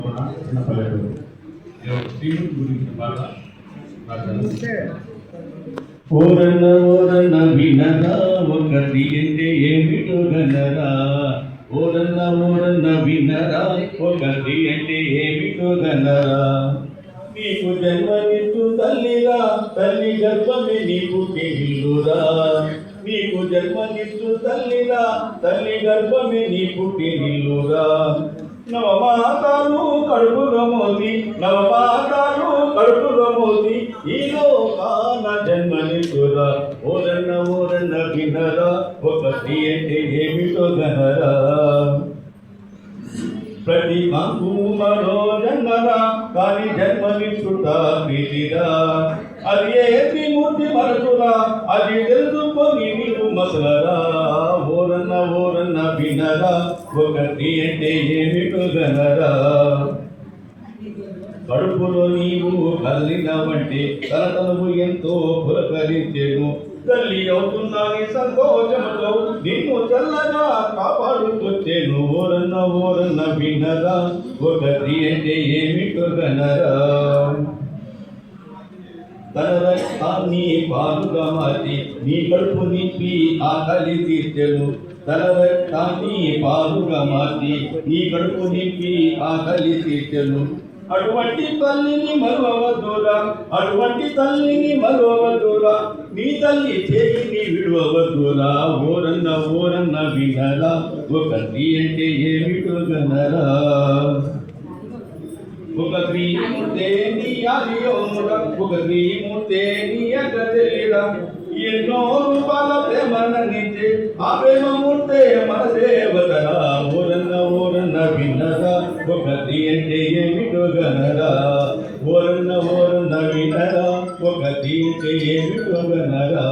చిన్న పల్లెటూరు. శ్రీముఖి గురించి బాగా ఓరన్న ఓరన్న వినరా ఒకటి అంటే ఏమిటో గనరా ఓరన్న ఓరన్న వినరా ఒకటి అంటే ఏమిటో గనరా నీకు జన్మనిస్తూ తల్లిగా తల్లి గర్భమే నీకు పుట్టినిల్లురా నీకు జన్మనిస్తూ తల్లిగా తల్లి గర్భమే నీ పుట్టినిల్లురా నవమాతాలు కడుపులో మోసి నవమాతాలు కడుపులో మోసి ఈ లోకాన జన్మని జన్మనిస్తురా ఓరన్న ఓరన్న వినరా స్త్రీ అంటే ఏమిటో గనరా. ప్రతి కాంకు మరో జన్మరా కాని జన్మనిచ్చుట ప్రీతిరా అది ఏ త్రిమూర్తి మరచురా అది తెలుసుకొని నీకు మసలరా వినరా ఒకటి అంటే ఏమిటో గనరా కడుపులో నీవు కదిలినవంటే తనతనము ఎంతో పులకరించెను. తల్లి అవుతున్నాని సంతోషముతో నిన్ను చల్లగా కాపాడుకొచ్చేను. ఓరన్న ఓరన్న వినరా ఒకటి అంటే ఏమిటో గనరా తన రక్తాన్ని పాలుగా మార్చి నీ కడుపు నింపి ఆకలి తీర్చెను. తన రక్తాన్ని పాలుగా మార్చి నీ కడుపు నింపి ఆకలి తీర్చెను. అటువంటి తల్లిని మరువవద్దురా అటువంటి తల్లిని మరువవద్దురా నీ తల్లి చేయిని విడువవద్దురా. ఓరన్న ఓరన్న వినరా ఒకటి అంటే ఏమిటో గనరా. ఒక శ్రీమూర్తే నీ ఆదియోముడ ఒక శ్రీమూర్తే నీ ఎన్నో రూపాల ప్రేమనందించే ఆ ప్రేమమూర్తే మన దేవతరా ఓరన్న ఓరన్న విన్నరా ఒక అంటే ఏమిటో గనరా ఓరన్న ఓరన్న వినరా ఒక అంటే ఏమిటో గనరా